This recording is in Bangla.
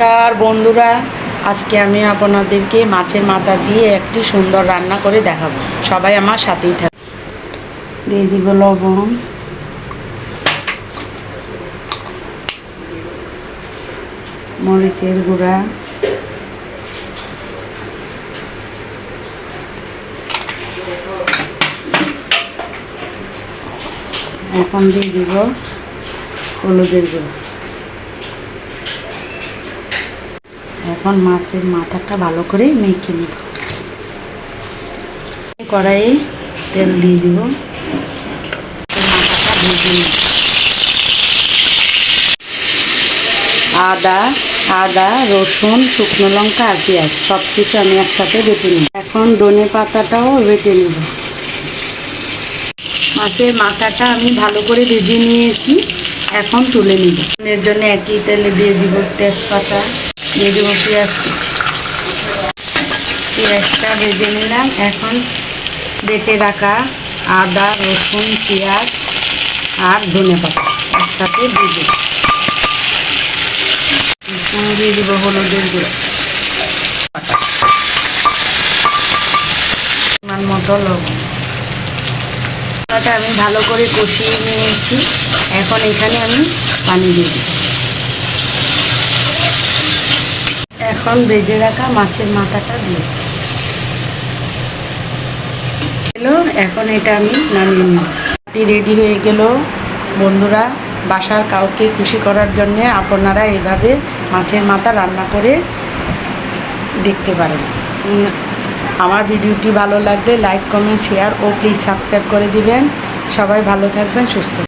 তার বন্ধুরা, আজকে আমি আপনাদেরকে মাছের মাথা দিয়ে একটি সুন্দর রান্না করে দেখাবো। সবাই আমার সাথেই থাকে দিয়ে দিব লবণ। মরিচের গুঁড়া। এখন দিয়ে দিব হলুদের গুঁড়ো। এখন মাছের মাথাটা ভালো করে মেখে নিব। কড়াইয়ে তেল দিয়ে দিব। মাথাটা ভেজে নিব। আদা আদা, রসুন, শুকনো লঙ্কা আর পেঁয়াজ সব কিছু আমি একসাথে বেটে নিব। এখন ধনে পাতাটাও বেটে নিব। মাছের মাথাটা আমি ভালো করে ভেজে নিয়েছি। এখন তুলে নিব। এর জন্য একই তেলে দিয়ে দিব তেজপাতা। দিয়ে দেবো পেঁয়াজ। পেঁয়াজটা ভেজে নিলাম। এখন বেটে রাখা আদা, রসুন, পেঁয়াজ আর ধনে পাতা একসাথে দিয়ে দেবো দিয়ে দেবো হলুদের গুঁড়ো। পরিমাণ মতো লবণ। আমি ভালো করে কষিয়ে নিয়েছি। এখন এখানে আমি পানি দিয়ে দিই এখন ভেজে রাখা মাছের মাথাটা দিয়েছি এলো, এখন এটা আমি নামিয়ে রেডি হয়ে গেল। বন্ধুরা, বাসার কাউকে খুশি করার জন্যে আপনারা এভাবে মাছের মাথা রান্না করে দেখতে পারেন। আমার ভিডিওটি ভালো লাগলে লাইক কমেন্ট শেয়ার ও প্লিজ সাবস্ক্রাইব করে দিবেন। সবাই ভালো থাকবেন, সুস্থ